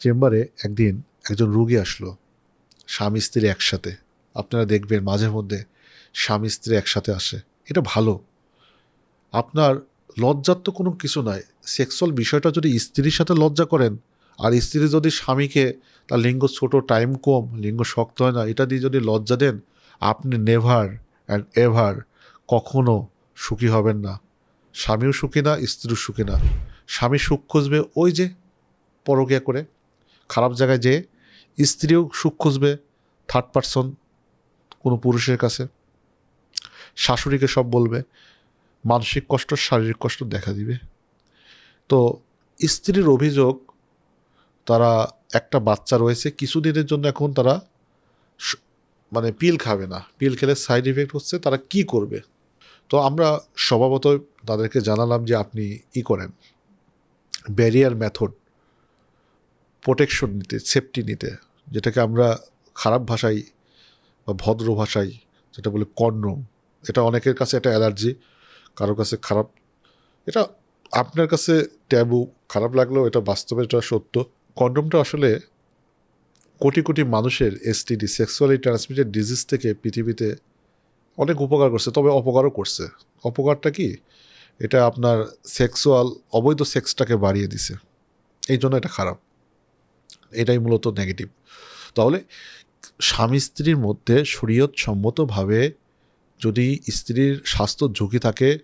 চেম্বারে একদিন একজন রুগী আসলো, স্বামী স্ত্রী একসাথে। আপনারা দেখবেন মাঝে মধ্যে স্বামী স্ত্রী একসাথে আসে। এটা ভালো। আপনার লজ্জার তো কোনো কিছু নাই। সেক্সুয়াল বিষয়টা যদি স্ত্রীর সাথে লজ্জা করেন, আর স্ত্রী যদি স্বামীকে তার লিঙ্গ ছোট, টাইম কম, লিঙ্গ শক্ত হয় না, এটা দিয়ে যদি লজ্জা দেন, আপনি নেভার অ্যান্ড এভার কখনো সুখী হবেন না। স্বামীও সুখী না, স্ত্রীও সুখী না। স্বামী সুখ খুঁজবে ওই যে পরকিয়া করে। খারাপ জায়গায় যেয়ে স্ত্রীও সুখ খুঁজবে থার্ড পারসন কোনো পুরুষের কাছে। শাশুড়িকে সব বলবে, মানসিক কষ্ট, শারীরিক কষ্ট দেখা দিবে। তো স্ত্রীর অভিযোগ, তারা একটা বাচ্চা রয়েছে, কিছুদিনের জন্য এখন তারা মানে পিল খাবে না। পিল খেলে সাইড ইফেক্ট হচ্ছে, তারা কি করবে? তো আমরা স্বভাবত তাদেরকে জানালাম যে আপনি ই করেন। ব্যারিয়ার মেথড প্রোটেকশন নিতে সেফটি নিতে, যেটাকে আমরা খারাপ ভাষায় বা ভদ্র ভাষায় যেটা বলে কন্ডম এটা অনেকের কাছে একটা অ্যালার্জি কারও কাছে খারাপ, এটা আপনার কাছে ট্যাবু খারাপ লাগলেও এটা বাস্তবে এটা সত্য। কন্ডমটা আসলে কোটি কোটি মানুষের এসটিডি সেক্সুয়ালি ট্রান্সমিটেড ডিজিজ থেকে পৃথিবীতে অনেক উপকার করছে, তবে অপকারও করছে। অপকারটা কি? এটা আপনার সেক্সুয়াল অবৈধ সেক্সটাকে বাড়িয়ে দিছে। এই জন্য এটা খারাপ। এটাই মূলত নেগেটিভ তাহলে স্বামী স্ত্রীর মধ্যে শরীয়ত সম্মতভাবে যদি স্ত্রীর স্বাস্থ্য ঝুঁকি থাকে,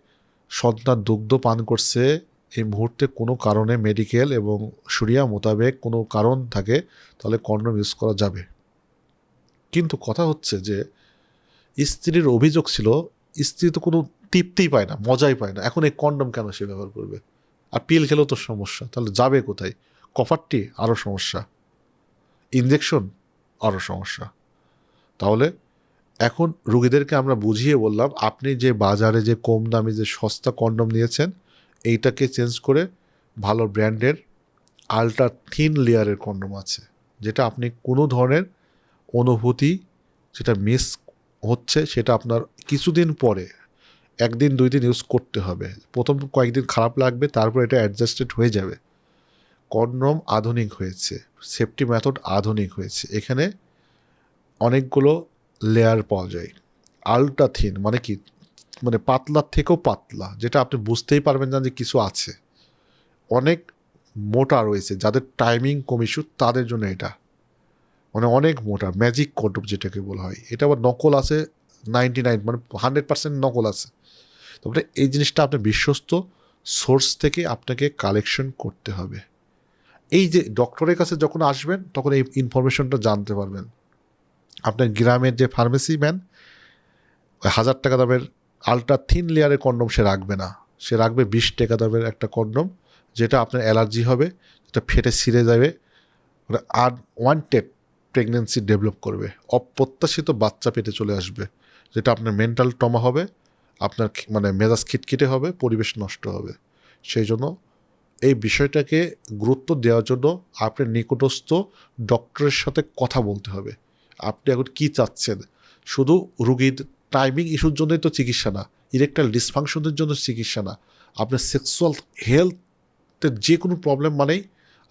সন্তান দুগ্ধ পান করছে, এই মুহূর্তে কোনো কারণে মেডিকেল এবং শরিয়া মোতাবেক কোনো কারণ থাকে, তাহলে কন্ডম ইউজ করা যাবে। কিন্তু কথা হচ্ছে যে, স্ত্রীর অভিযোগ ছিল, স্ত্রী তো কোনো তৃপ্তিই পায় না, মজাই পায় না। এখন এই কন্ডম কেন সে ব্যবহার করবে? আর পিল খেলেও তো সমস্যা, তাহলে যাবে কোথায়? কফারটি আরও সমস্যা। ইঞ্জেকশন আরও সমস্যা। তাহলে এখন রুগীদেরকে আমরা বুঝিয়ে বললাম, আপনি যে বাজারে যে কম দামে যে সস্তা কন্ডম নিয়েছেন, এইটাকে চেঞ্জ করে ভালো ব্র্যান্ডের আলট্রা থিন লেয়ারের কন্ডম আছে, যেটা আপনি কোনো ধরনের অনুভূতি যেটা মিস হচ্ছে সেটা আপনার কিছুদিন পরে, একদিন দুই দিন ইউজ করতে হবে। প্রথম কয়েকদিন খারাপ লাগবে, তারপর এটা অ্যাডজাস্টেড হয়ে যাবে। কন্ডম আধুনিক হয়েছে, সেফটি মেথড আধুনিক হয়েছে। এখানে অনেকগুলো লেয়ার পাওয়া যায়। আলট্রা থিন মানে কি? মানে পাতলার থেকেও পাতলা, যেটা আপনি বুঝতেই পারবেন না যে কিছু আছে। অনেক মোটা রয়েছে, যাদের টাইমিং কম ইস্যু তাদের জন্য এটা। মানে অনেক মোটা ম্যাজিক কন্ডম যেটাকে বলা হয়। এটা আবার নকল আছে নাইনটি নাইন মানে হান্ড্রেড পার্সেন্ট নকল আছে। তারপরে এই জিনিসটা আপনি বিশ্বস্ত সোর্স থেকে আপনাকে কালেকশন করতে হবে। এই যে ডক্টরের কাছে যখন আসবেন, তখন এই ইনফরমেশনটা জানতে পারবেন। আপনার গ্রামের যে ফার্মেসি ম্যান হাজার টাকা দামের আলট্রা থিন লেয়ারের কন্ডম সে রাখবে না। সে রাখবে বিশ টাকা দামের একটা কন্ডম যেটা আপনার অ্যালার্জি হবে, যেটা ফেটে ছিঁড়ে যাবে মানে আনওয়ান্টেড প্রেগনেন্সি ডেভেলপ করবে। অপ্রত্যাশিত বাচ্চা পেটে চলে আসবে, যেটা আপনার মেন্টাল টমা হবে, আপনার মানে মেজাজ খিটখিটে হবে, পরিবেশ নষ্ট হবে। সেই জন্য এই বিষয়টাকে গুরুত্ব দেওয়ার জন্য আপনার নিকটস্থ ডক্টরের সাথে কথা বলতে হবে। আপনি এখন কি চাচ্ছেন? শুধু রুগীর টাইমিং ইস্যুর জন্যই তো চিকিৎসা না ইরেকটাইল ডিসফাংশনের জন্য চিকিৎসা না। আপনার সেক্সুয়াল হেলথের যে কোনো প্রবলেম মানেই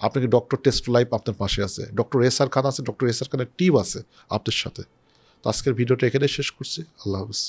আপনাকে ডক্টর টেস্ট লাইফ আপনার পাশে আছে। ডক্টর এস আর খান আছে ডক্টর এস আর খানের টিম আছে আপনার সাথে। তো আজকের ভিডিওটা এখানে শেষ করছি। আল্লাহ হাফিজ।